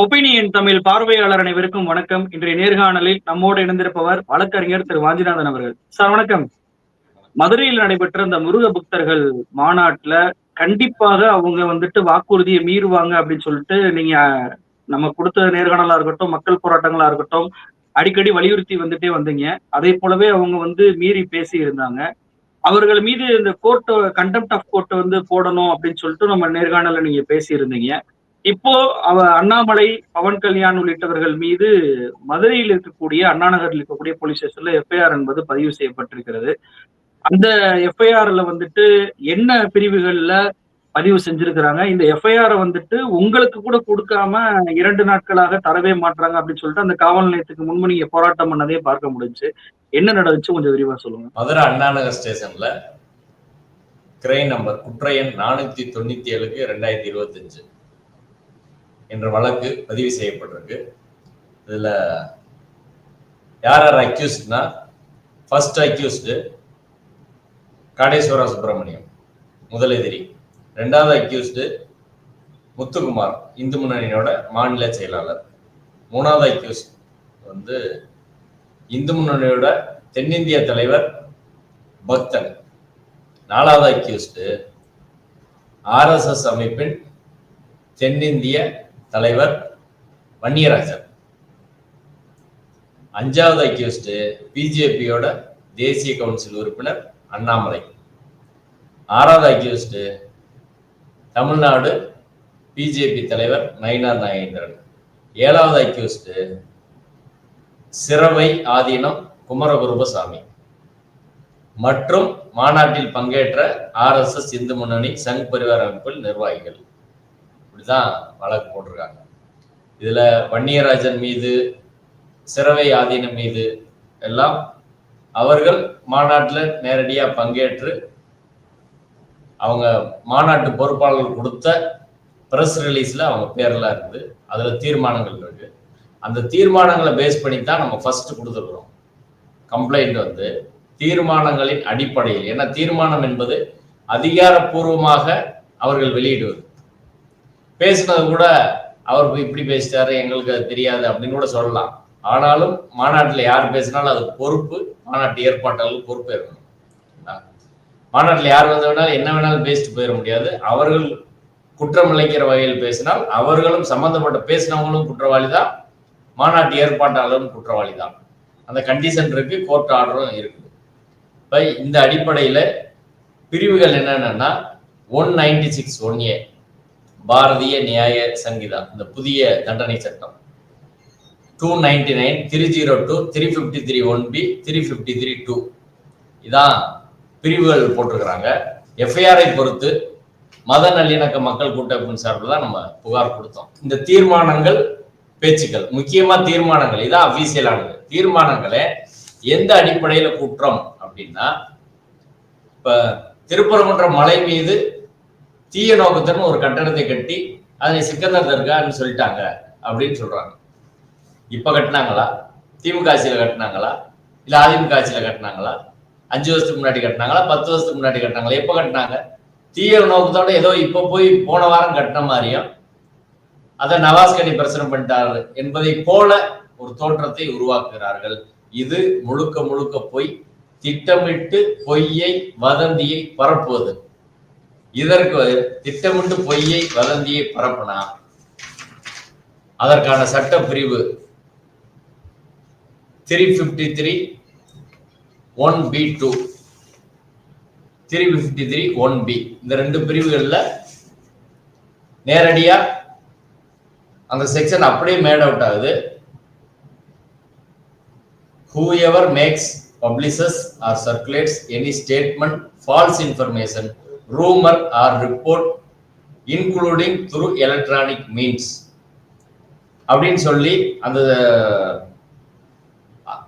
Opinion Tamil பார்வையாளர் அனைவருக்கும் வணக்கம். இன்றைய நேர்காணலில் நம்மோடு இணைந்திருப்பவர் வழக்கறிஞர் திரு வாஞ்சிநாதன் அவர்கள். சார் வணக்கம். மதுரையில் நடைபெற்ற இந்த முருக பக்தர்கள் மாநாட்டுல கண்டிப்பாக அவங்க வந்துட்டு வாக்குறுதியை மீறுவாங்க அப்படின்னு சொல்லிட்டு நீங்க நம்ம கொடுத்த நேர்காணலா இருக்கட்டும் மக்கள் போராட்டங்களா இருக்கட்டும் அடிக்கடி வலியுறுத்தி வந்துட்டே வந்தீங்க. அதே போலவே அவங்க வந்து மீறி பேசி இருந்தாங்க அவர்கள் மீது இந்த கோர்ட்டை கண்டெம்ட் ஆஃப் கோர்ட்டை வந்து போடணும் அப்படின்னு சொல்லிட்டு நம்ம நேர்காணல நீங்க பேசி இருந்தீங்க இப்போ அவ அண்ணாமலை பவன் கல்யாண் உள்ளிட்டவர்கள் மீது மதுரையில் இருக்கக்கூடிய அண்ணா நகரில் இருக்கக்கூடிய போலீஸ் ஸ்டேஷன்ல எஃப்ஐஆர் என்பது பதிவு செய்யப்பட்டிருக்கிறது. அந்த எஃப்ஐஆர்ல வந்துட்டு என்ன பிரிவுகள்ல பதிவு செஞ்சிருக்கிறாங்க? இந்த எஃப்ஐஆர் வந்துட்டு உங்களுக்கு கூட கொடுக்காம இரண்டு நாட்களாக தரவே மாட்டாங்க அப்படின்னு சொல்லிட்டு அந்த காவல் நிலையத்துக்கு முன்பு நீங்க போராட்டம் பண்ணதே பார்க்க முடிஞ்சு. என்ன நடந்துச்சு? கொஞ்சம் விரிவா சொல்லுங்க. மதுரை அண்ணாநகர் ஸ்டேஷன்ல கிரை நம்பர் குற்ற எண் நானூத்தி தொண்ணூத்தி ஏழுக்கு ரெண்டாயிரத்தி இருபத்தஞ்சு. என்ற வழக்கு பதிவு செய்யப்பட்டிருக்கு. இதில் யார் யார் அக்யூஸ்ட்னா ஃபர்ஸ்ட் அக்யூஸ்டு காடேஸ்வரா சுப்பிரமணியம் முதலெதிரி ரெண்டாவது அக்யூஸ்டு முத்துக்குமார் இந்து முன்னணியோட மாநில செயலாளர். மூணாவது அக்யூஸ்ட் வந்து இந்து முன்னணியோட தென்னிந்திய தலைவர் பக்தன். நாலாவது அக்யூஸ்டு ஆர்எஸ்எஸ் அமைப்பின் தென்னிந்திய தலைவர் வன்னியராஜன். அஞ்சாவது அக்யூஸ்டு பிஜேபியோட தேசிய கவுன்சில் உறுப்பினர் அண்ணாமலை. ஆறாவது அக்யூஸ்டு தமிழ்நாடு பிஜேபி தலைவர் நயினார் நாகேந்திரன். ஏழாவது அக்யூஸ்டு சிறவை ஆதீனம் குமரகுருபசாமி. மற்றும் மாநாட்டில் பங்கேற்ற ஆர்எஸ்எஸ் இந்து முன்னணி சங் பரிவார அமைப்பில் நிர்வாகிகள். இப்படிதான் வழக்கு போட்டிருக்காங்க. இதுல வன்னியராஜன் மீது சிறவை ஆதீனம் மீது எல்லாம் அவர்கள் மாநாட்டில் நேரடியாக பங்கேற்று அவங்க மாநாட்டு பொறுப்பாளர்கள் கொடுத்த ப்ரெஸ் ரிலீஸில் அவங்க பேர்லாம் இருக்குது அதில் தீர்மானங்கள் இருக்கு. அந்த தீர்மானங்களை பேஸ் பண்ணி தான் நம்ம ஃபர்ஸ்ட் கொடுத்துருக்குறோம். கம்ப்ளைண்ட் வந்து தீர்மானங்களின் அடிப்படையில் ஏன்னா தீர்மானம் என்பது அதிகாரப்பூர்வமாக அவர்கள் வெளியிடுவது. பேசினது கூட அவர் இப்படி பேசிட்டாரு எங்களுக்கு அது தெரியாது அப்படின்னு கூட சொல்லலாம். ஆனாலும் மாநாட்டில் யார் பேசினாலும் அது பொறுப்பு மாநாட்டு ஏற்பாட்டாளர்கள் பொறுப்பு இருக்கணும். மாநாட்டில் யார் வந்து வேணாலும் என்ன வேணாலும் பேசிட்டு போயிட முடியாது. அவர்கள் குற்றம் இழைக்கிற வகையில் பேசினால் அவர்களும் சம்பந்தப்பட்ட பேசினவங்களும் குற்றவாளி தான் மாநாட்டு ஏற்பாட்டாளரும் குற்றவாளி தான் அந்த கண்டிஷன் இருக்கு கோர்ட் ஆர்டரும் இருக்குது. இப்போ இந்த அடிப்படையில் பிரிவுகள் என்னென்னா one ninety six one A Bharatiya Nyaya Sanhita இந்த புதிய தண்டனை சட்டம். Two ninety nine three zero two three fifty three one B three fifty three two இதான் பிரிவுகள் போட்டிருக்கிறாங்க. எஃப்ஐஆரை பொறுத்து மத நல்லிணக்க மக்கள் கூட்டமைப்பின் சார்பில் தான் நம்ம புகார் கொடுத்தோம். இந்த தீர்மானங்கள் பேச்சுக்கள் முக்கியமா தீர்மானங்கள் இதான் அபிஷியலானது தீர்மானங்களே எந்த அடிப்படையில குற்றம் அப்படின்னா இப்ப திருப்பரங்குன்ற மலை மீது தீய நோக்கத்துடன் ஒரு கட்டடத்தை கட்டி அதை சிக்கந்தர் தர்கான்னு சொல்லிட்டாங்க அப்படின்னு சொல்றாங்க. இப்ப கட்டினாங்களா? திமுக ஆட்சியில கட்டினாங்களா? இல்ல அதிமுக ஆட்சியில கட்டினாங்களா? அஞ்சு வருஷத்துக்கு முன்னாடி கட்டினாங்களா? பத்து வருஷத்துக்கு முன்னாடி கட்டினாங்களா? எப்ப கட்டினாங்க? தீய நோக்கத்தோட ஏதோ இப்ப போய் போன வாரம் கட்டின மாதிரியும் அதை நவாஸ்கனி பிரச்சனை பண்ணிட்டாரு என்பதை போல ஒரு தோற்றத்தை உருவாக்குகிறார்கள். இது முழுக்க முழுக்க பொய் திட்டமிட்டு பொய்யை வதந்தியை பரப்புவது. இதற்கு திட்டமிட்டு பொய்யை வதந்தியை பரப்புனா அதற்கான சட்ட பிரிவு three fifty three one B two three fifty three one B இந்த ரெண்டு பிரிவுகளில் நேரடியா அந்த செக்ஷன் அப்படியே மேட் அவுட் ஆகுது. Whoever makes publishes or circulates any statement false information rumor or report including through electronic means. அப்படின்னு சொல்லி அந்த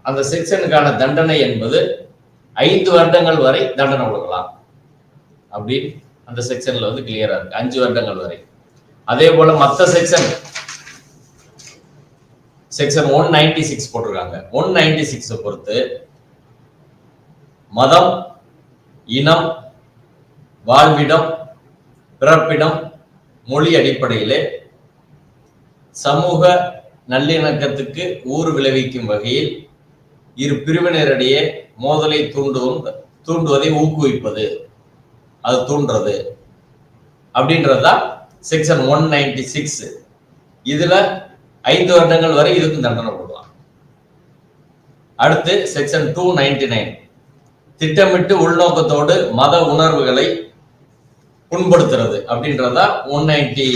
அந்த செக்ஷனுக்கான தண்டனை என்பது ஐந்து வருடங்கள் வரை தண்டனை கொடுக்கலாம். அப்படின்னு அந்த செக்ஷன்ல வந்து கிளியரா இருக்கு. அஞ்சு வருடங்கள் வரை. அதே போல மற்ற section section one ninety six போட்டிருக்காங்க. ஒன் நைன்டி சிக்ஸை பொறுத்து மதம் இனம் வாழ்விடம் பிறப்பிடம் மொழி அடிப்படையிலே சமூக நல்லிணக்கத்துக்கு ஊறு விளைவிக்கும் வகையில் இரு பிரிவினரிடையே மோதலை தூண்டுவும் தூண்டுவதை ஊக்குவிப்பது. அது தூண்டுறது. அப்படின்றதுதான் செக்ஷன் ஒன் நைன்டி சிக்ஸ் இதுல ஐந்து வருடங்கள் வரை இதுக்கும் தண்டனை போடலாம் அடுத்து செக்ஷன் டூ நைன்டி நைன் திட்டமிட்டு உள்நோக்கத்தோடு மத உணர்வுகளை புண்படுத்துறது அப்படின்றதா one ninety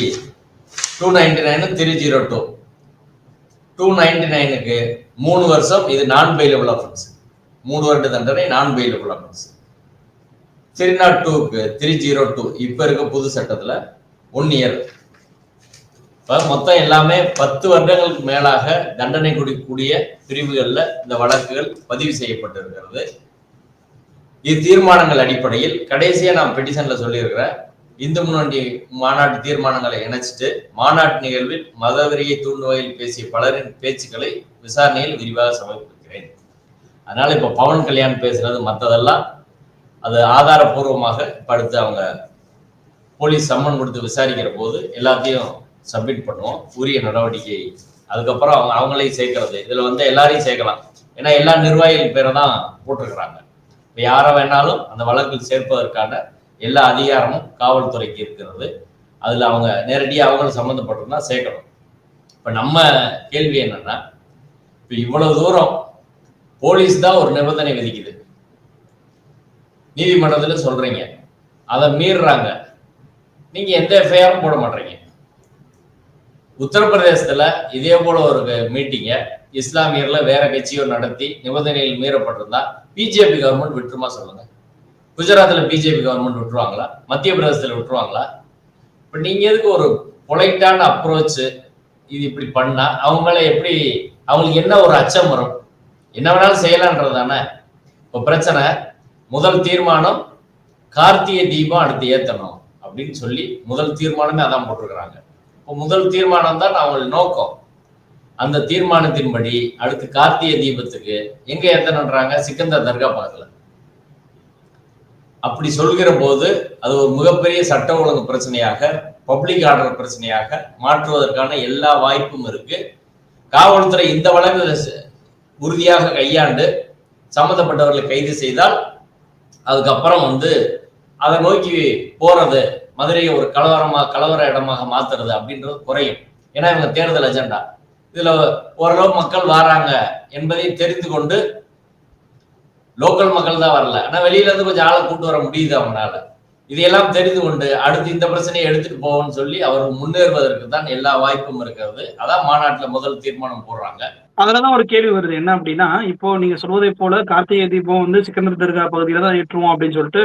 two ninety nine three zero two two ninety நைனுக்கு மூணு வருஷம் இது நான் பெயிலபிள் அஃபென்ஸ் மூணு வருட தண்டனை non bailable offence three not டூக்கு த்ரீ ஜீரோ டூ இப்போ இருக்க புது சட்டத்தில் ஒன் இயர் இப்போ மொத்தம் எல்லாமே பத்து வருடங்களுக்கு மேலாக தண்டனை கொடுக்கக்கூடிய பிரிவுகளில் இந்த வழக்குகள் பதிவு செய்யப்பட்டிருக்கிறது. இத்தீர்மானங்கள் அடிப்படையில் கடைசியாக நான் பெட்டிஷன்ல சொல்லியிருக்கிறேன் இந்து முன்னணி மாநாட்டு தீர்மானங்களை இணைச்சிட்டு மாநாட்டு நிகழ்வில் மதவெறியை தூண்டும் வகையில் பேசிய பலரின் பேச்சுக்களை விசாரணையில் விரிவாக சமர்ப்பிக்கிறேன். அதனால இப்ப பவன் கல்யாண் பேசுறது மற்றதெல்லாம் அது ஆதாரபூர்வமாக படுத்து அவங்க போலீஸ் சம்மன் கொடுத்து விசாரிக்கிற போது எல்லாத்தையும் சப்மிட் பண்ணுவோம். உரிய நடவடிக்கை. அதுக்கப்புறம் அவங்க அவங்களையும் சேர்க்கறது. இதுல வந்து எல்லாரையும் சேர்க்கலாம். ஏன்னா எல்லா நிர்வாகிகள் பேரை தான் போட்டிருக்கிறாங்க. யாரை வேணாலும் அந்த வழக்கில் சேர்ப்பதற்கான எல்லா அதிகாரமும் காவல்துறைக்கு இருக்கிறது. அதுல அவங்க நேரடியாக அவங்களும் சம்மந்தப்பட்டிருந்தா சேர்க்கணும். இப்ப நம்ம கேள்வி என்னன்னா இப்ப இவ்வளவு தூரம் போலீஸ் தான் ஒரு நிபந்தனை விதிக்குது. நீதிமன்றத்துல சொல்றீங்க. அதை மீறுறாங்க. நீங்க எந்த எஃப்ஐஆரும் போட மாட்டீங்க. உத்தரப்பிரதேசத்துல இதே போல ஒரு மீட்டிங்க இஸ்லாமியர்ல வேற கட்சியோ நடத்தி நிபந்தனையில் மீறப்பட்டிருந்தா பிஜேபி கவர்மெண்ட் விட்டுருமா சொல்லுங்க. குஜராத்ல பிஜேபி கவர்மெண்ட் விட்டுருவாங்களா? மத்திய பிரதேசத்துல விட்டுருவாங்களா? இப்ப நீங்க எதுக்கு ஒரு பொலைட்டான அப்ரோச் இது இப்படி பண்ணா? அவங்கள எப்படி அவங்களுக்கு என்ன ஒரு அச்சம் வரும் என்ன வேணாலும் செய்யலான்றது தானே. இப்போ பிரச்சனை முதல் தீர்மானம் கார்த்திகை தீபம் அடுத்து ஏத்தணும் அப்படின்னு சொல்லி முதல் தீர்மானமே அதான் போட்டிருக்கிறாங்க. முதல் தீர்மானம் தான் அவங்கள நோக்கம். அந்த தீர்மானத்தின்படி அடுத்து கார்த்திகை தீபத்துக்கு எங்க ஏத்தணுன்றாங்க சிக்கந்தர் தர்கா பக்கத்துல. அப்படி சொல்கிற போது அது ஒரு மிகப்பெரிய சட்ட ஒழுங்கு பிரச்சனையாக பப்ளிக் ஆர்டர் பிரச்சனையாக மாற்றுவதற்கான எல்லா வாய்ப்பும் இருக்கு. காவல்துறை இந்த வழக்கு உறுதியாக கையாண்டு சம்பந்தப்பட்டவர்களை கைது செய்தால் அதுக்கப்புறம் வந்து அதை நோக்கி போறது மதுரையை ஒரு கலவரமா கலவர இடமாக மாத்துறது அப்படின்றது குறையும். ஏன்னா இவங்க தேர்தல் அஜெண்டா இதுல ஓரளவு மக்கள் வராங்க என்பதை தெரிந்து கொண்டு லோக்கல் மக்கள் தான் வரல. ஆனா வெளியில இருந்து கொஞ்சம் ஆளை கூட்டு வர முடியுது அவங்களால. இதையெல்லாம் தெரிந்து கொண்டு அடுத்து இந்த பிரச்சனையை எடுத்துட்டு போவோம்னு சொல்லி அவர்கள் முன்னேறுவதற்கு தான் எல்லா வாய்ப்பும் இருக்கிறது. அதான் மாநாட்டுல முதல் தீர்மானம் போடுறாங்க. அதுலதான் ஒரு கேள்வி வருது. என்ன அப்படின்னா இப்போ நீங்க சொல்வதை போல கார்த்திகை தீபம் வந்து சிக்கந்தர் தர்கா பகுதியில தான் ஏற்றுவோம் அப்படின்னு சொல்லிட்டு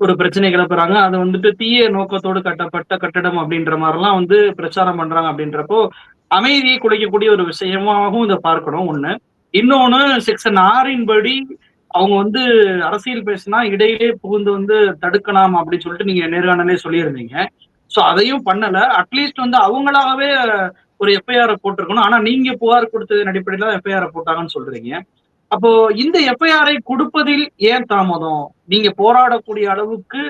ஒரு பிரச்சனை கிளப்புறாங்க. அது வந்துட்டு தீய நோக்கத்தோடு கட்டப்பட்ட கட்டடம் அப்படின்ற மாதிரிலாம் வந்து பிரச்சாரம் பண்றாங்க அப்படின்றப்போ அமைதியை குலைக்கக்கூடிய ஒரு விஷயமாகவும் இதை பார்க்கணும். ஒண்ணு. இன்னொன்னு செக்ஷன் ஆறின் படி அவங்க வந்து அரசியல் பேசினா இடையிலே புகுந்து வந்து தடுக்கலாம் அப்படின்னு சொல்லிட்டு நீங்க நேர்காணலே சொல்லியிருந்தீங்க. சோ அதையும் பண்ணல. அட்லீஸ்ட் வந்து அவங்களாகவே ஒரு எஃப்ஐஆர் போட்டிருக்கணும். ஆனா நீங்க புகார் கொடுத்ததன் அடிப்படையில எஃப்ஐஆர் போட்டாங்கன்னு சொல்றீங்க. அப்போ இந்த எஃப்ஐஆரை கொடுப்பதில் ஏன் தாமதம்? நீங்க போராடக்கூடிய அளவுக்கு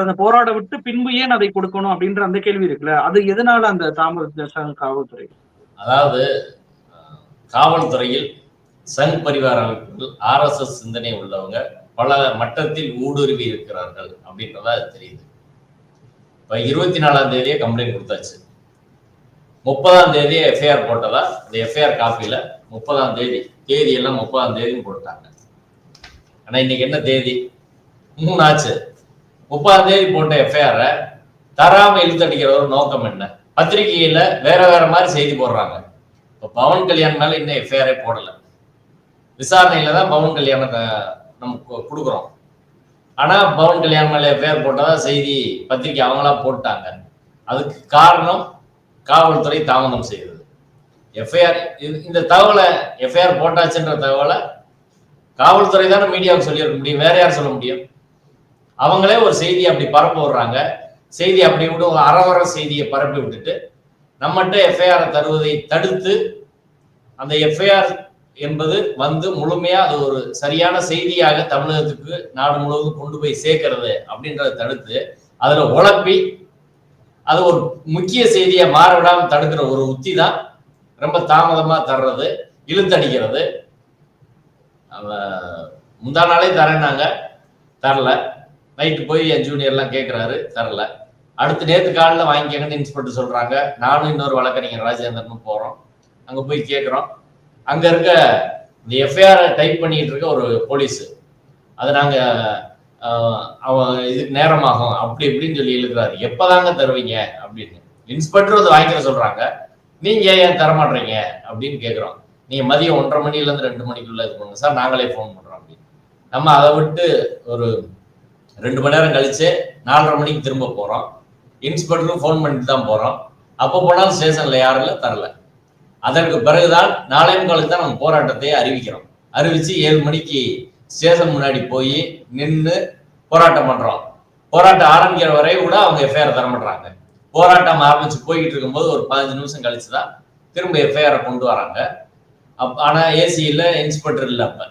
அந்த போராட விட்டு பின்பு ஏன் அதை கொடுக்கணும் அப்படின்ற அந்த கேள்வி இருக்குல்ல? அது எதனால அந்த தாமத காவல்துறை? அதாவது காவல்துறையில் சங் பரிவார அமைப்புகள் ஆர்எஸ்எஸ் சிந்தனை உள்ளவங்க பல மட்டத்தில் ஊடுருவி இருக்கிறார்கள் அப்படின்றதா தெரியுது. இப்ப இருபத்தி நாலாம் தேதியே கம்ப்ளைண்ட் கொடுத்தாச்சு. முப்பதாம் தேதி எஃப்ஐஆர் போட்டதா? அந்த எஃப்ஐஆர் காப்பியில முப்பதாம் தேதி தேதி எல்லாம் முப்பதாம் தேதின்னு போட்டாங்க. ஆனா இன்னைக்கு என்ன தேதி? மூணு ஆச்சு. முப்பதாம் தேதி போட்ட எஃப்ஐஆரை தராம இழுத்தடிக்கிற ஒரு நோக்கம் என்ன? பத்திரிகையில வேற வேற மாதிரி செய்தி போடுறாங்க. இப்போ பவன் கல்யாண் மேல இன்னும் எஃப்ஐஆரே போடல. விசாரணையில தான் பவன் கல்யாணத்தை நம்ம கொடுக்குறோம். ஆனா பவன் கல்யாண் மேல எஃப்ஐஆர் போட்டதா செய்தி பத்திரிகை அவங்களா போட்டாங்க. அதுக்கு காரணம் காவல்துறை தாமதம் செய்தது. எஃப்ஐஆர் இந்த தகவலை எஃப்ஐஆர் போட்டாச்சுன்ற தகவலை காவல்துறை தானே மீடியாவுக்கு சொல்லியிருக்க முடியும். வேற யார் சொல்ல முடியும்? அவங்களே ஒரு செய்தியை அப்படி பரப்ப விடுறாங்க. செய்தி அப்படி விட்டு ஒரு அறவர செய்தியை பரப்பி விட்டுட்டு நம்மகிட்ட எஃப்ஐஆர் தருவதை தடுத்து அந்த எஃப்ஐஆர் என்பது வந்து முழுமையா அது ஒரு சரியான செய்தியாக தமிழகத்துக்கு நாடு முழுவதும் கொண்டு போய் சேர்க்கறது அப்படின்றத தடுத்து அதுல உழப்பி அது ஒரு முக்கிய செய்தியை மாறவிடாமல் தடுக்கிற ஒரு உத்தி தான். ரொம்ப தாமதமாக தர்றது இழுத்தடிக்கிறது. முந்தா நாளே தரேன்னாங்க தரல. நைட்டு போய் என் ஜூனியர்லாம் கேட்குறாரு தரல. அடுத்து நேற்று காலையில் வாங்கிக்கங்கன்னு இன்ஸ்பெக்டர் சொல்கிறாங்க நானும் இன்னொரு வழக்கறிஞர் ராஜேந்திரன் போகிறோம் அங்கே போய் கேட்குறோம் அங்கே இருக்க இந்த எஃப்ஐஆரை டைப் பண்ணிகிட்டு இருக்க ஒரு போலீஸு அது நாங்கள் அவன் இதுக்கு நேரமாகும். அப்படி இப்படின்னு சொல்லி எழுதுறாரு எப்பதாங்க தருவீங்க? அப்படின்னு. இன்ஸ்பெக்டர் வந்து வாங்கிக்கிற சொல்றாங்க. நீங்க ஏன் தரமாட்டீங்க அப்படின்னு கேட்குறோம் நீங்க மதியம் ஒன்றரை மணில இருந்து ரெண்டு மணிக்குள்ள இது பண்ணுங்க. சார் நாங்களே ஃபோன் பண்றோம் அப்படின்னு. நம்ம அதை விட்டு ஒரு ரெண்டு மணி நேரம் கழிச்சு நாலரை மணிக்கு திரும்ப போறோம். இன்ஸ்பெக்டரும் ஃபோன் பண்ணிட்டு தான் போறோம். அப்போ போனாலும் ஸ்டேஷன்ல யாரும் இல்லை தரல. அதற்கு பிறகுதான் நாளையும் காலுக்கு தான் நம்ம போராட்டத்தை அறிவிக்கிறோம். அறிவிச்சு ஏழு மணிக்கு ஸ்டேஷன் முன்னாடி போய் நின்று போராட்டம் பண்றோம். போராட்டம் ஆரம்பிக்கிற வரை கூட அவங்க எஃப்ஐஆர் தர மாட்டாங்க போராட்டம் ஆரம்பிச்சு போய்கிட்டு இருக்கும்போது ஒரு பதினஞ்சு நிமிஷம் கழிச்சு தான் திரும்ப எஃப்ஐஆரை கொண்டு வராங்க. அப் ஆனா ஏசி இல்லை இன்ஸ்பெக்டர் இல்ல அப்ப.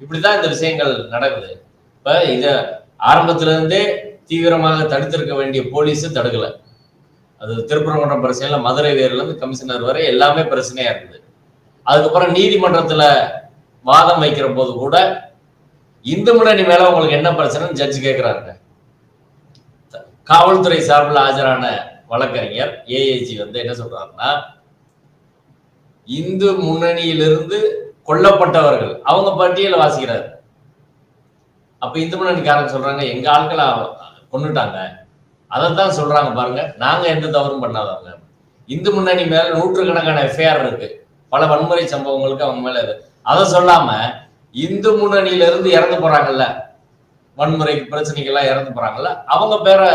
இப்படிதான் இந்த விஷயங்கள் நடக்குது. இப்ப இத ஆரம்பத்துல இருந்தே தீவிரமாக தடுத்திருக்க வேண்டிய போலீஸும் தடுக்கலை. அது திருப்பரங்குன்றம் பிரச்சனையில் மதுரை வேர்ல இருந்து கமிஷனர் வரை எல்லாமே பிரச்சனையா இருக்குது. அதுக்கப்புறம் நீதிமன்றத்துல வாதம் வைக்கிற போது கூட இந்து முன்னணி மேல உங்களுக்கு என்ன பிரச்சனைன்னு ஜட்ஜ் கேட்கிறாங்க காவல்துறை சார்பில் ஆஜரான வழக்கறிஞர் ஏஏஜி வந்து என்ன சொல்றாருன்னா இந்து முன்னணியிலிருந்து கொல்லப்பட்டவர்கள் அவங்க பட்டியலை வாசிக்கிறார். அப்ப இந்து முன்னணிக்காரங்க சொல்றாங்க எங்க ஆட்களை கொண்டுட்டாங்க அதைத்தான் சொல்றாங்க பாருங்க நாங்க எந்த தவறும் பண்ணாதவங்க. இந்து முன்னணி மேல நூற்றுக்கணக்கான எஃப்ஐஆர் இருக்கு. பல வன்முறை சம்பவங்களுக்கு அவங்க மேல அதை சொல்லாம இந்து முன்னணியில இருந்து இறந்து போறாங்கல்ல. வன்முறை பிரச்சனைகள்லாம் இறந்து போறாங்கல்ல. அவங்க பேரை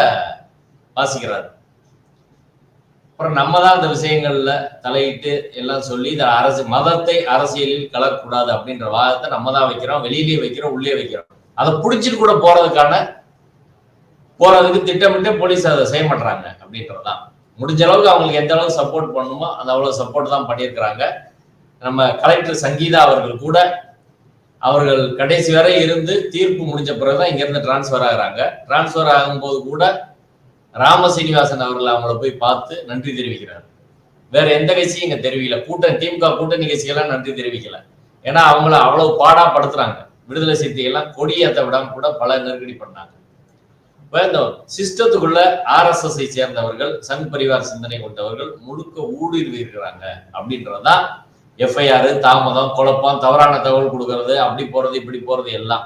வாசிக்கிறாரு. அப்புறம் நம்ம தான் அந்த விஷயங்கள்ல தலையிட்டு எல்லாம் சொல்லி இந்த அரசு மதத்தை அரசியலில் கலக்கக்கூடாது அப்படின்ற வாதத்தை நம்ம தான் வைக்கிறோம் வெளியிலேயே வைக்கிறோம் உள்ளே வைக்கிறோம். அதை பிடிச்சிட்டு கூட போறதுக்கான போறதுக்கு திட்டமிட்டு போலீஸ் அதை செய்ய மாட்டாங்க அப்படின்றதுதான். முடிஞ்ச அளவுக்கு அவங்களுக்கு எந்த அளவுக்கு சப்போர்ட் பண்ணுமோ அந்த அவ்வளவு சப்போர்ட் தான் பண்ணியிருக்கிறாங்க. நம்ம கலெக்டர் சங்கீதா அவர்கள் கூட அவர்கள் கடைசி வரை இருந்து தீர்ப்பு முடிஞ்ச பிறகுதான் இங்க இருந்து டிரான்ஸ்ஃபர் ஆகிறாங்க. டிரான்ஸ்ஃபர் ஆகும்போது கூட ராம சீனிவாசன் அவர்கள் அவங்கள போய் பார்த்து நன்றி தெரிவிக்கிறார். வேற எந்த கட்சியும் இங்க தெரிவிக்கல. கூட்டம் திமுக கூட்டணி கட்சிகள்லாம் நன்றி தெரிவிக்கல. ஏன்னா அவங்கள அவ்வளவு பாடா படுத்துறாங்க. விடுதலை சக்தியெல்லாம் கொடியேற்ற விடாம கூட பல நெருக்கடி பண்ணாங்க. இப்ப இந்த சிஸ்டத்துக்குள்ள ஆர்எஸ்எஸ் சேர்ந்தவர்கள் சங் பரிவார் சிந்தனை கொண்டவர்கள் முழுக்க ஊடுருவி இருக்கிறாங்க அப்படின்றதுதான் எஃப்ஐஆர் தாமதம் குழப்பம் தவறான தகவல் கொடுக்கறது அப்படி போறது இப்படி போறது எல்லாம்.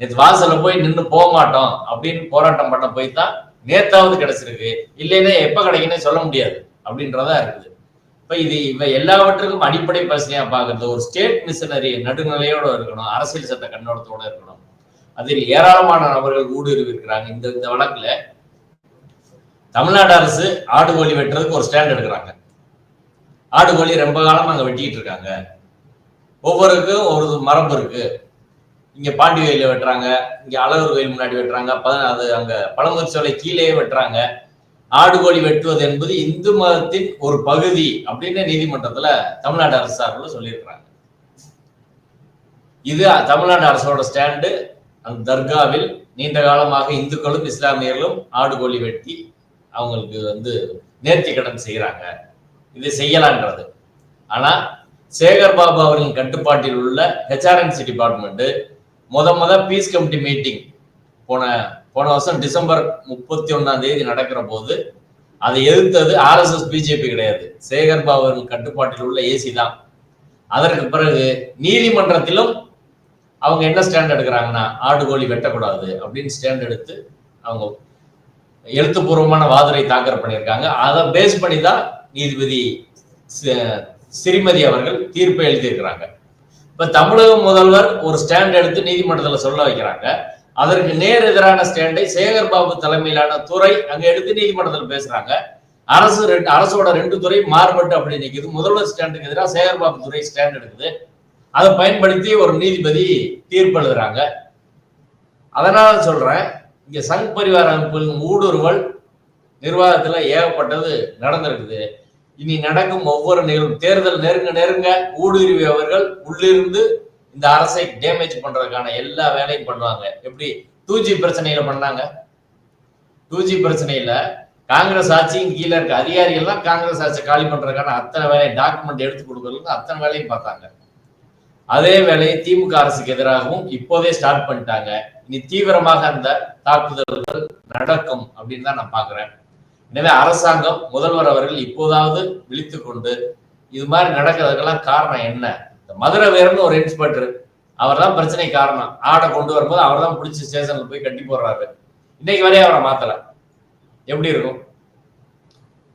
நேற்று வாசல்ல போய் நின்று போக மாட்டோம் அப்படின்னு போராட்டம் பண்ண போய் தான் நேத்தாவது கிடைச்சிருக்கு. இல்லைன்னா எப்ப கிடைக்குன்னே சொல்ல முடியாது அப்படின்றதா இருக்குது. இப்ப இது இவ எல்லாவற்றுக்கும் அடிப்படை பிரச்சனையா பாக்குறது ஒரு ஸ்டேட் மிஷனரி நடுநிலையோட இருக்கணும் அரசியல் சட்ட கண்ணோட்டத்தோட இருக்கணும். அதில் ஏராளமான நபர்கள் ஊடுருவி இருக்கிறாங்க இந்த இந்த வழக்குல தமிழ்நாடு அரசு ஆடு கோழி வெட்டுறதுக்கு ஒரு ஸ்டாண்ட் எடுக்கிறாங்க. ஆடு கோழி ரொம்ப காலமாக அங்க வெட்டிட்டு இருக்காங்க. ஒவ்வொருக்கும் ஒரு மரபு இருக்கு. இங்க பாண்டி கோயில வெட்டுறாங்க இங்க அழகர் கோயில் முன்னாடி வெட்டுறாங்க பத- அது அங்க பழமுதிர் சோலை கீழே வெட்டுறாங்க. ஆடு கோழி வெட்டுவது என்பது இந்து மதத்தின் ஒரு பகுதி அப்படின்னு நீதிமன்றத்துல தமிழ்நாடு அரசு சார்பில் சொல்லியிருக்கிறாங்க. இது தமிழ்நாடு அரசோட ஸ்டாண்டு. அந்த தர்காவில் நீண்ட காலமாக இந்துக்களும் இஸ்லாமியர்களும் ஆடு கோழி வெட்டி அவங்களுக்கு வந்து நேர்த்தி கடன் செய்கிறாங்க இது செய்யலான்றது ஆனால் சேகர் பாபு அவர்களின் கட்டுப்பாட்டில் உள்ள ஹெச்ஆர்என்சி டிபார்ட்மெண்ட்டு முத முத பீஸ் கமிட்டி மீட்டிங் போன போன வருஷம் டிசம்பர் முப்பத்தி ஒன்றாம் தேதி நடக்கிற போது அதை எதிர்த்தது ஆர்எஸ்எஸ் பிஜேபி கிடையாது. சேகர் பாபு அவர்கள் கட்டுப்பாட்டில் உள்ள ஏசி தான். அதற்கு பிறகு நீதிமன்றத்திலும் அவங்க என்ன ஸ்டாண்ட் எடுக்கிறாங்கன்னா ஆடு கோழி வெட்டக்கூடாது அப்படின்னு ஸ்டாண்ட் எடுத்து அவங்க எழுத்துப்பூர்வமான வாதரை தாக்கல் பண்ணியிருக்காங்க. அதை பேஸ் பண்ணி தான் நீதிபதி சிறிமதி அவர்கள் தீர்ப்பை எழுதியிருக்கிறாங்க. இப்ப தமிழக முதல்வர் ஒரு ஸ்டாண்ட் எடுத்து நீதிமன்றத்துல சொல்ல வைக்கிறாங்க. அதற்கு நேர் எதிரான ஸ்டாண்டை சேகர் பாபு தலைமையிலான துறை அங்க எடுத்து நீதிமன்றத்தில் பேசுறாங்க. அரசு ரெண்டு அரசோட ரெண்டு துறை மாறுபட்டு அப்படி நிற்குது முதல்வர் ஸ்டாண்டுக்கு எதிராக சேகர் பாபு துறை ஸ்டாண்ட் எடுக்குது. அதை பயன்படுத்தி ஒரு நீதிபதி தீர்ப்பு எழுதுறாங்க. அதனால சொல்றேன் இங்க சங் பரிவார அமைப்பின் ஊடுருவல் நிர்வாகத்துல ஏகப்பட்டது நடந்திருக்குது. இனி நடக்கும் ஒவ்வொரு நிகழ்வும். தேர்தல் நெருங்க நெருங்க ஊடுருவியவர்கள் உள்ளிருந்து இந்த அரசை டேமேஜ் பண்றதுக்கான எல்லா வேலையும் பண்ணுவாங்க. எப்படி? டூ ஜி பிரச்சனையில பண்ணாங்க. டூ ஜி பிரச்சனையில காங்கிரஸ் ஆட்சியும் கீழே இருக்க அதிகாரிகள்லாம் காங்கிரஸ் ஆட்சி காலி பண்றதுக்கான அத்தனை வேலையை டாக்குமெண்ட் எடுத்து கொடுக்கறதுக்கு அத்தனை வேலையும் பார்த்தாங்க. அதே வேலையை திமுக அரசுக்கு எதிராகவும் இப்போதே ஸ்டார்ட் பண்ணிட்டாங்க. இனி தீவிரமாக அந்த தாக்குதல்கள் நடக்கும் அப்படின்னு தான் நான் பாக்குறேன் எனவே அரசாங்கம் முதல்வர் அவர்கள் இப்போதாவது விழித்து கொண்டு இது மாதிரி நடக்கிறதுக்கெல்லாம் காரணம் என்ன? இந்த மதுரை வேறுனு ஒரு இன்ஸ்பெக்டர் அவர் தான் பிரச்சனை காரணம். ஆடை கொண்டு வரும்போது அவர் தான் பிடிச்சி ஸ்டேஷன்ல போய் கட்டி போடுறாரு. இன்னைக்கு வரையும் அவரை மாத்தல. எப்படி இருக்கும்?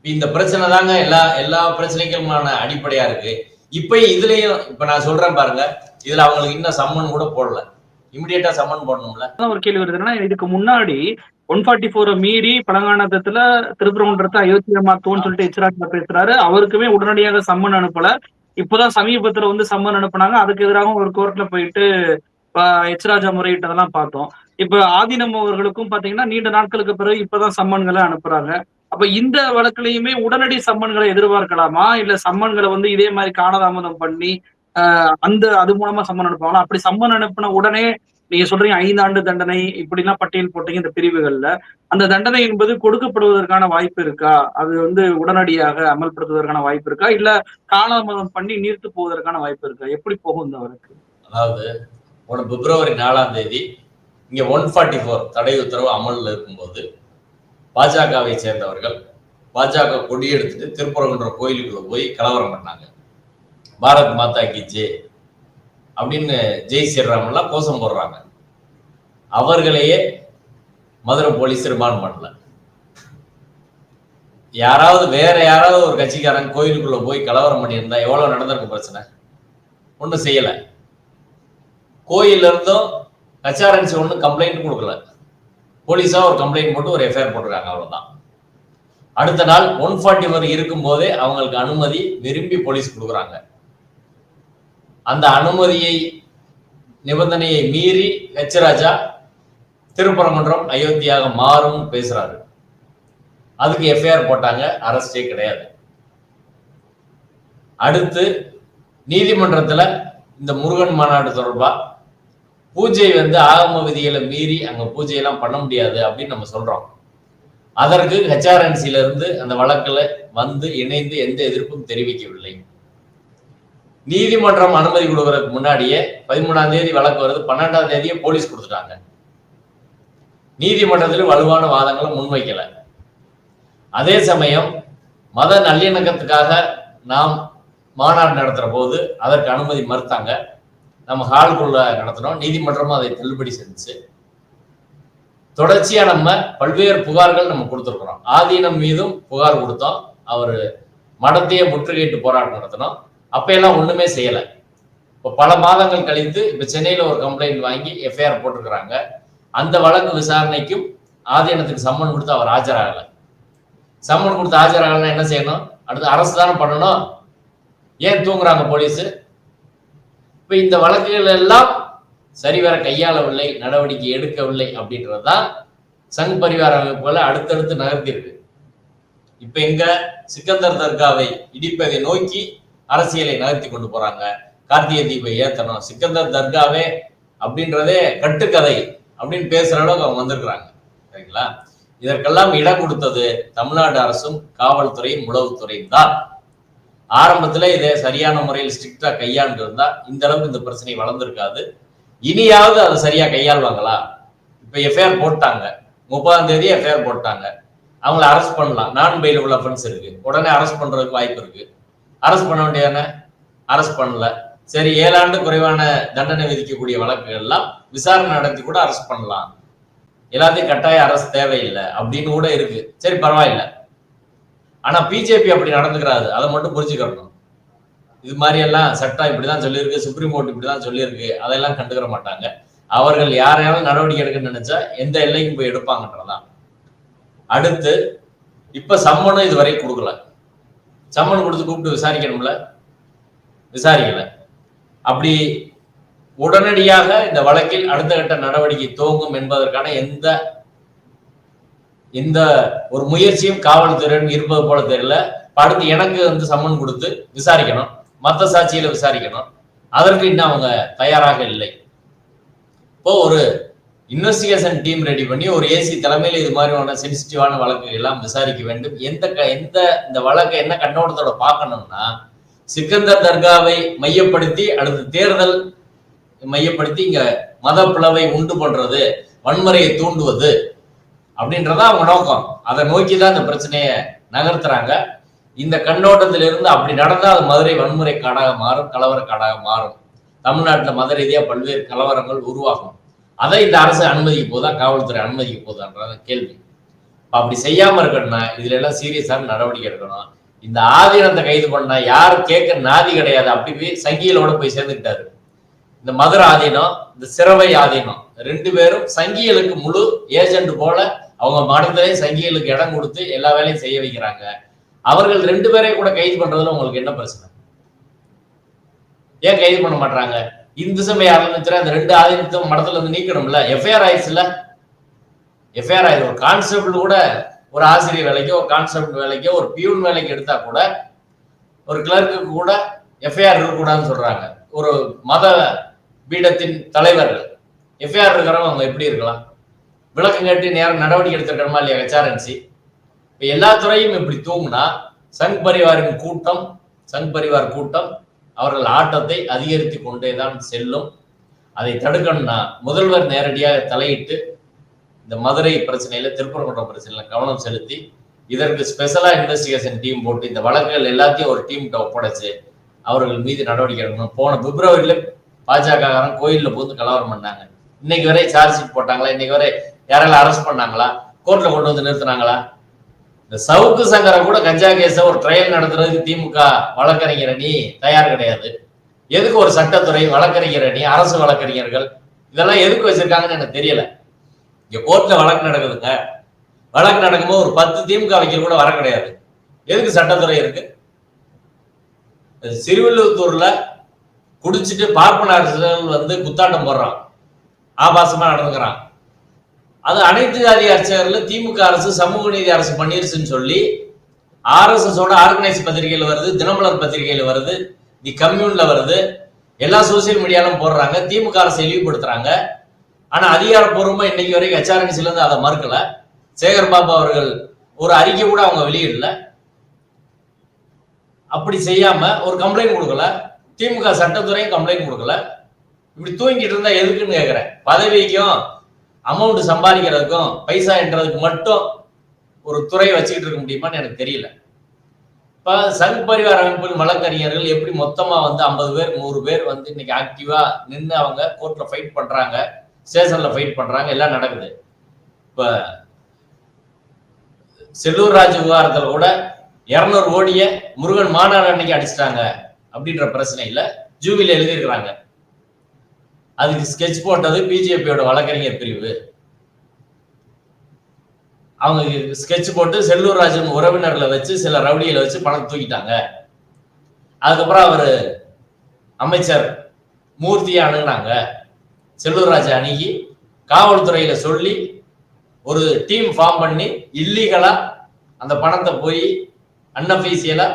இந்த பிரச்சனை தாங்க எல்லா எல்லா பிரச்சனைக்குமான அடிப்படையா இருக்கு. இப்ப இதுலயும் இப்ப நான் சொல்றேன் பாருங்க இதுல அவங்களுக்கு இன்னும் சம்மன் கூட போடல. இமிடியேட்டா சமன் போடணும்ல. ஒரு கேள்வி வருதுன்னா இதுக்கு முன்னாடி ஒன் ஃபார்ட்டி ஃபோரை மீறி பழங்கானத்துல திருப்பரங்குன்றத்தை அயோத்தியா மாத்தோம்னு சொல்லிட்டு எச்ராஜா பேசுறாரு. அவருக்குமே உடனடியாக சம்மன் அனுப்பல. இப்போதான் சமீபத்துல வந்து சம்மன் அனுப்புனாங்க. அதுக்கு எதிராக ஒரு கோர்ட்ல போயிட்டு எச்ராஜா முறையிட்டதெல்லாம் பார்த்தோம். இப்ப ஆதினம் அவர்களுக்கும் பாத்தீங்கன்னா நீண்ட நாட்களுக்கு பிறகு இப்பதான் சம்மன்களை அனுப்புறாங்க. அப்ப இந்த வழக்குலயுமே உடனடி சம்மன்களை எதிர்பார்க்கலாமா? இல்ல சம்மன்களை வந்து இதே மாதிரி காலதாமதம் பண்ணி அந்த அது மூலமா சம்மன் அனுப்புவாங்களா? அப்படி சம்மன் அனுப்பின உடனே நீங்க சொல்றீங்க ஐந்தாண்டு தண்டனை இப்படி எல்லாம் பட்டியல் போட்டீங்க இந்த பிரிவுகள்ல. அந்த தண்டனை என்பது கொடுக்கப்படுவதற்கான வாய்ப்பு இருக்கா? அது வந்து உடனடியாக அமல்படுத்துவதற்கான வாய்ப்பு இருக்கா? இல்ல காலாமதம் பண்ணி நீர்த்து போவதற்கான வாய்ப்பு இருக்கா? எப்படி போகும் இந்த வழக்கு? அதாவது போன பிப்ரவரி நாலாம் தேதி இங்க ஒன் ஃபார்ட்டி ஃபோர் தடை உத்தரவு அமலில் இருக்கும்போது பாஜகவை சேர்ந்தவர்கள் பாஜக கொடி எடுத்துட்டு திருப்பரங்குன்ற கோயிலுக்குள்ள போய் கலவரம் பண்ணாங்க. பாரத் மாதா கி ஜே அப்படின்னு ஜெய் ஸ்ரீராமெல்லாம் கோஷம் போடுறாங்க. அவர்களையே மதுரை போலீஸ் ரிமாண்ட் பண்ணல. யாராவது வேற யாராவது ஒரு கட்சிக்காரன் கோயிலுக்குள்ள போய் கலவரம் பண்ணியிருந்தா எவ்வளவு நடந்திருக்கும் பிரச்சனை? ஒன்றும் செய்யல. கோயில்ல இருந்தும் கச்சாரன்சி ஒன்றும் கம்ப்ளைண்ட் கொடுக்கல. போலீஸா ஒரு கம்ப்ளைண்ட் போட்டு ஒரு எஃப்ஐஆர் போட்டிருக்காங்க அவ்வளவுதான். அடுத்த நாள் ஒன் ஃபார்ட்டி ஒன் இருக்கும் போதே அவங்களுக்கு அனுமதி விரும்பி போலீஸ் கொடுக்குறாங்க. அந்த அனுமதியை நிபந்தனையை மீறி ஹெச் ராஜா திருப்பரங்குன்றம் அயோத்தியாக மாறும் பேசுறாரு. அதுக்கு எஃப்ஐஆர் போட்டாங்க அரஸ்டே கிடையாது. அடுத்து நீதிமன்றத்தில் இந்த முருகன் மாநாடு தொடர்பாக பூஜை வந்து ஆகம விதிகளை மீறி அங்கே பூஜையெல்லாம் பண்ண முடியாது அப்படின்னு நம்ம சொல்றோம். அதற்கு ஹெச்ஆர்என்சியிலிருந்து அந்த வழக்கில் வந்து இணைந்து எந்த எதிர்ப்பும் தெரிவிக்கவில்லை. நீதிமன்றம் அனுமதி கொடுக்கறதுக்கு முன்னாடியே பதிமூணாம் தேதி வழக்கு வருது பன்னெண்டாம் தேதியே போலீஸ் கொடுத்துட்டாங்க. நீதிமன்றத்தில் வலுவான வாதங்களை முன்வைக்கல. அதே சமயம் மத நல்லிணக்கத்துக்காக நாம் மாநாடு நடத்துகிற போது அதற்கு அனுமதி மறுத்தாங்க. நம்ம ஹால்குள்ள நடத்தினோம். நீதிமன்றமும் அதை தள்ளுபடி செஞ்சுச்சு தொடர்ச்சியா நம்ம பல்வேறு புகார்கள் நம்ம கொடுத்துருக்குறோம். ஆதீனம் மீதும் புகார் கொடுத்தோம். அவர் மடத்தையே முற்றுகையிட்டு போராட்டம் நடத்தினோம். அப்பையெல்லாம் ஒண்ணுமே செய்யல. இப்போ பல மாதங்கள் கழித்து இப்ப சென்னையில ஒரு கம்ப்ளைண்ட் வாங்கி எஃப்ஐஆர் போட்டிருக்கிறாங்க. அந்த வழக்கு விசாரணைக்கும் ஆதீனத்துக்கு சம்மன் கொடுத்து அவர் ஆஜராகல. சம்மன் கொடுத்து ஆஜராகலன்னா என்ன செய்யணும்? அடுத்து அரசு தானே பண்ணணும்? ஏன் தூங்குறாங்க போலீஸ்? இப்ப இந்த வழக்குகள் எல்லாம் சரிவர கையாளவில்லை நடவடிக்கை எடுக்கவில்லை அப்படின்றதுதான் சங் பரிவார அமைப்புகளை அடுத்தடுத்து நகர்த்தியிருக்கு. இப்ப எங்க சிக்கந்தர் தர்காவை இடிப்பதை நோக்கி அரசியலை நகர்த்தி கொண்டு போறாங்க. கார்த்திகை தீபை ஏத்தணும். சிக்கந்தர் தர்காவே அப்படின்றதே கட்டுக்கதை அப்படின்னு பேசுற அளவுக்கு அவங்க வந்திருக்கிறாங்க. சரிங்களா? இதற்கெல்லாம் இடம் கொடுத்தது தமிழ்நாடு அரசும் காவல்துறையும் உளவுத்துறையும் தான். ஆரம்பத்துல இதை சரியான முறையில் ஸ்ட்ரிக்டா கையாண்டு இருந்தா இந்த அளவுக்கு இந்த பிரச்சனை வளர்ந்துருக்காது. இனியாவது அதை சரியா கையாள்வாங்களா? இப்ப எஃப்ஐஆர் போட்டாங்க. முப்பதாம் தேதி எஃப்ஐஆர் போட்டாங்க. அவங்கள அரெஸ்ட் பண்ணலாம். நான் பெயில் உள்ள ஃபண்ட்ஸ் இருக்கு. உடனே அரெஸ்ட் பண்றதுக்கு வாய்ப்பு இருக்கு. அரெஸ்ட் பண்ண வேண்டியன அரெஸ்ட் பண்ணல. சரி ஏழாண்டு குறைவான தண்டனை விதிக்கக்கூடிய வழக்குகள் எல்லாம் விசாரணை நடத்தி கூட அரெஸ்ட் பண்ணலாம். எல்லாத்தையும் கட்டாய அரசு தேவையில்லை அப்படின்னு கூட இருக்கு. சரி பரவாயில்ல. ஆனா பிஜேபி அப்படி நடந்துக்கிறாது. அதை மட்டும் புரிஞ்சுக்கணும். இது மாதிரி எல்லாம் சட்டம் இப்படிதான் சொல்லியிருக்கு சுப்ரீம் கோர்ட் இப்படிதான் சொல்லியிருக்கு. அதெல்லாம் கண்டுக்கிற மாட்டாங்க. அவர்கள் யாரையாவது நடவடிக்கை எடுக்கணும்னு நினைச்சா எந்த எல்லைக்கும் போய் எடுப்பாங்கன்றதான் அடுத்து இப்ப சம்மனும் இதுவரை கொடுக்கல. சம்மன் கொடுத்து கூப்பிட்டு விசாரிக்கணும்ல? விசாரிக்கல. அப்படி உடனடியாக இந்த வழக்கில் அடுத்த கட்ட நடவடிக்கை துவங்கும் என்பதற்கான எந்த இந்த ஒரு முயற்சியும் காவல்துறையிடம் இருப்பது போல தெரியல. அடுத்து எனக்கு வந்து சம்மன் கொடுத்து விசாரிக்கணும். மத்த சாட்சியில விசாரிக்கணும். அதற்கு இன்னும் அவங்க தயாராக இல்லை. இப்போ ஒரு இன்வெஸ்டிகேஷன் டீம் ரெடி பண்ணி ஒரு ஏசி தலைமையில் இது மாதிரியான சென்சிட்டிவான வழக்குகள் எல்லாம் விசாரிக்க வேண்டும். எந்த க எந்த இந்த வழக்கை என்ன கண்ணோட்டத்தோட பார்க்கணும்னா சிக்கந்தர் தர்காவை மையப்படுத்தி அடுத்து தேர்தல் மையப்படுத்தி இங்க மத பிளவை உண்டு பண்றது வன்முறையை தூண்டுவது அப்படின்றதா அவங்க நோக்கம். அதை நோக்கி தான் இந்த பிரச்சனையை நகர்த்துறாங்க. இந்த கண்ணோட்டத்திலிருந்து அப்படி நடந்தால் அது மதுரை வன்முறை காடாக மாறும் கலவர காடாக மாறும். தமிழ்நாட்டில் மத ரீதியாக பல்வேறு கலவரங்கள் உருவாகும். அதை இந்த அரசு அனுமதிக்க போதா காவல்துறை அனுமதிக்க போதான்றது கேள்வி அப்படி செய்யாம இருக்கணும்னா இதுல எல்லாம் சீரியஸான நடவடிக்கை எடுக்கணும். இந்த ஆதீனத்தை கைது பண்ணா யாரும் கேட்க நாதி கிடையாது. அப்படி போய் சங்கியலோட போய் சேர்ந்துக்கிட்டாரு. இந்த மதுரை ஆதீனம் இந்த சிறவை ஆதீனம் ரெண்டு பேரும் சங்கிகளுக்கு முழு ஏஜென்ட் போல அவங்க மடத்திலே சங்கிகளுக்கு இடம் கொடுத்து எல்லா வேலையும் செய்ய வைக்கிறாங்க. அவர்கள் ரெண்டு பேரையும் கூட கைது பண்றதுல உங்களுக்கு என்ன பிரச்சனை? ஏன் கைது பண்ண மாட்டாங்க இந்து சமய அறநிலையத்துறை அந்த ரெண்டு ஆதீனத்தையும் மடத்துல இருந்து நீக்கணும்ல. எஃப்ஐஆர் ஆயிடுச்சுல எஃப்ஐஆர் ஆயிடுச்சு. ஒரு கான்ஸ்டபிள் கூட ஒரு ஆசிரியர் வேலைக்கோ ஒரு கான்ஸ்டபிள் வேலைக்கோ ஒரு பியூன் வேலைக்கு எடுத்தா கூட ஒரு கிளர்க்கு கூட எஃப்ஐஆர் இருக்கக்கூடாதுன்னு சொல்றாங்க. ஒரு மத பீடத்தின் தலைவர்கள். எஃப்ஐஆர் இருக்கிறவங்க அவங்க எப்படி இருக்கலாம்? விளக்கம் கேட்டு நேரம் நடவடிக்கை எடுத்துருக்கணுமா இல்லையா ஹெச்ஆர்என்சி இப்போ எல்லா துறையும் இப்படி தூங்குனா சங் பரிவாரின் கூட்டம் சங் பரிவார் கூட்டம் அவர்கள் ஆட்டத்தை அதிகரித்து கொண்டே தான் செல்லும். அதை தடுக்கணும்னா முதல்வர் நேரடியாக தலையிட்டு இந்த மதுரை பிரச்சனையில திருப்பரங்குன்றம் பிரச்சனையில கவனம் செலுத்தி இதற்கு ஸ்பெஷலா இன்வெஸ்டிகேஷன் டீம் போட்டு இந்த வழக்குகள் எல்லாத்தையும் ஒரு டீம்கிட்ட ஒப்படைச்சு அவர்கள் மீது நடவடிக்கை எடுக்கணும். போன பிப்ரவரியில பாஜகக்காரன் கோயில்ல போந்து கலவரம் பண்ணாங்க. இன்னைக்கு வரை சார்ஜ் ஷீட் போட்டாங்களா? இன்னைக்கு வரை யாரெல்லாம் அரெஸ்ட் பண்ணாங்களா? கோர்ட்ல கொண்டு வந்து நிறுத்தினாங்களா? இந்த சவுக்கு சங்கரை கூட கஞ்சா கேஸ ஒரு ட்ரையல் நடத்துறதுக்கு திமுக வழக்கறிஞர் அணி தயார் கிடையாது. எதுக்கு ஒரு சட்டத்துறை வழக்கறிஞர் அணி அரசு வழக்கறிஞர்கள்? இதெல்லாம் எதுக்கு வச்சிருக்காங்கன்னு எனக்கு தெரியல. இங்க கோர்ட்ல வழக்கு நடக்குதுங்க. வழக்கு நடக்கும்போது ஒரு பத்து திமுக வைக்கிற கூட வர கிடையாது. எதுக்கு சட்டத்துறை இருக்கு? சிறுவல்லூத்தூர்ல குடிச்சிட்டு பார்ப்பன அரசுகள் வந்து குத்தாட்டம் போடுறான். ஆபாசமா நடந்துக்கிறான். அது அனைத்து ஜாதி அர்ச்சகர்ல திமுக அரசு சமூக நீதி அரசு பண்ணிருச்சுன்னு சொல்லி ஆர்எஸ்எஸோட ஆர்கனைஸ் பத்திரிகையில் வருது தினமலர் பத்திரிகையில் வருது தி கம்யூனில் வருது எல்லா சோசியல் மீடியாலும் போடுறாங்க திமுக அரசு இழிவுபடுத்துறாங்க ஆனால் அதிகாரப்பூர்வமாக இன்னைக்கு வரைக்கும் ஹெச்ஆர்என்சிலேருந்து அதை மறுக்கலை. சேகர் பாபு அவர்கள் ஒரு அறிக்கை கூட அவங்க வெளியிடல. அப்படி செய்யாம ஒரு கம்ப்ளைண்ட் கொடுக்கல. திமுக சட்டத்துறையும் கம்ப்ளைண்ட் கொடுக்கல. இப்படி தூங்கிட்டு இருந்தா எதுக்குன்னு கேட்குறேன் பதவிக்கும் அமௌண்ட் சம்பாதிக்கிறதுக்கும் பைசா என்றதுக்கு மட்டும் ஒரு துறையை வச்சுக்கிட்டு இருக்க முடியுமான்னு எனக்கு தெரியல. இப்போ சங் பரிவார அமைப்பின் வழக்கறிஞர்கள் எப்படி மொத்தமாக வந்து ஐம்பது பேர் நூறு பேர் வந்து இன்னைக்கு ஆக்டிவாக நின்று அவங்க கோர்ட்டில் ஃபைட் பண்ணுறாங்க ஸ்டேஷனில் ஃபைட் பண்ணுறாங்க எல்லாம் நடக்குது. இப்போ செல்லூர் ராஜ் விவகாரத்தில் கூட இரநூறு ஓடிய முருகன் மாநாடு அன்னைக்கு அடிச்சிட்டாங்க அப்படின்ற பிரச்சனையில் ஜூவில எழுதியிருக்கிறாங்க. அதுக்கு ஸ்கெட்ச் போட்டது பிஜேபியோட வழக்கறிஞர் பிரிவு. அவங்க ஸ்கெட்ச் போட்டு செல்லூர் ராஜன் உறவினர்களை வச்சு சில ரவுடிகளை வச்சு பணம் தூக்கிட்டாங்க. அதுக்கப்புறம் அவரு அமைச்சர் மூர்த்தியை அணுகுனாங்க. செல்லூர் ராஜா அணுகி காவல்துறையில சொல்லி ஒரு டீம் ஃபார்ம் பண்ணி இல்லீகலா அந்த பணத்தை போய் அன்அஃபீஷியலா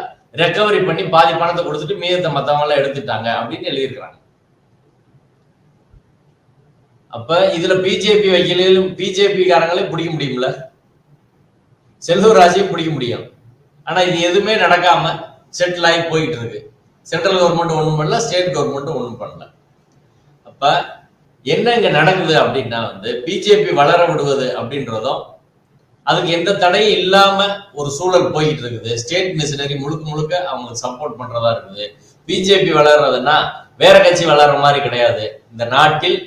ரெக்கவரி பண்ணி பாதி பணத்தை கொடுத்துட்டு மீதத்தை மத்தவங்க எல்லாம் எடுத்துட்டாங்க அப்படின்னு எழுதியிருக்கிறாங்க. அப்ப இதுல பிஜேபி வக்கீலும் பிஜேபி காரங்களையும் பிடிக்க முடியும்ல? செல்லூர் ராஜையும் பிடிக்க முடியும். ஆனா இது எதுவுமே நடக்காம செட்டில் ஆகி போயிட்டு இருக்கு. சென்ட்ரல் கவர்மெண்ட் ஒன்றும் பண்ணல ஸ்டேட் கவர்மெண்ட் ஒன்றும் பண்ணல. அப்ப என்ன இங்க நடக்குது அப்படின்னா வந்து பிஜேபி வளர விடுவது அப்படின்றதும் அதுக்கு எந்த தடையும் இல்லாம ஒரு சூழல் போய்கிட்டு இருக்குது. ஸ்டேட் மிஷினரி முழுக்க முழுக்க அவங்களுக்கு சப்போர்ட் பண்றதா இருக்குது. பிஜேபி வளர்றதுன்னா வேற கட்சி வளர்ற மாதிரி கிடையாது. இந்த நாட்டில்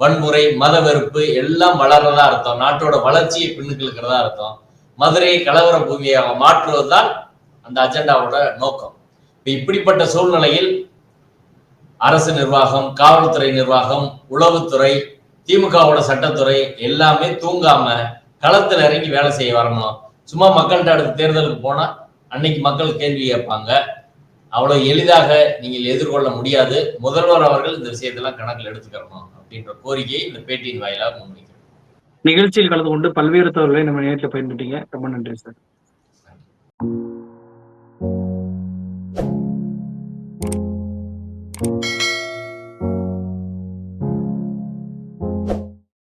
வன்முறை மத வெறுப்பு எல்லாம் வளர்றதா அர்த்தம். நாட்டோட வளர்ச்சியை பின்னுக்கு இருக்கிறதா அர்த்தம். மதுரையை கலவர பூமியாக மாற்றுவது தான் அந்த அஜெண்டாவோட நோக்கம். இப்படிப்பட்ட சூழ்நிலையில் அரசு நிர்வாகம் காவல்துறை நிர்வாகம் உளவுத்துறை திமுகவோட சட்டத்துறை எல்லாமே தூங்காம களத்துல இறங்கி வேலை செய்ய வரணும். சும்மா மக்கள்கிட்ட அடுத்த தேர்தலுக்கு போனா அன்னைக்கு மக்கள் கேள்வி கேட்பாங்க. அவ்வளவு எளிதாக நீங்கள் எதிர்கொள்ள முடியாது. முதல்வர் அவர்கள் இந்த விஷயத்தெல்லாம் கணக்கில் எடுத்துக்கிறணும் அப்படின்ற கோரிக்கையை இந்த பேட்டியின் வாயிலாக முன்வைக்கிறோம் நிகழ்ச்சியில் கலந்து கொண்டு பல்வேறு தகவல்களை நம்ம நேரில் பயன்பட்டீங்க ரொம்ப நன்றி சார்.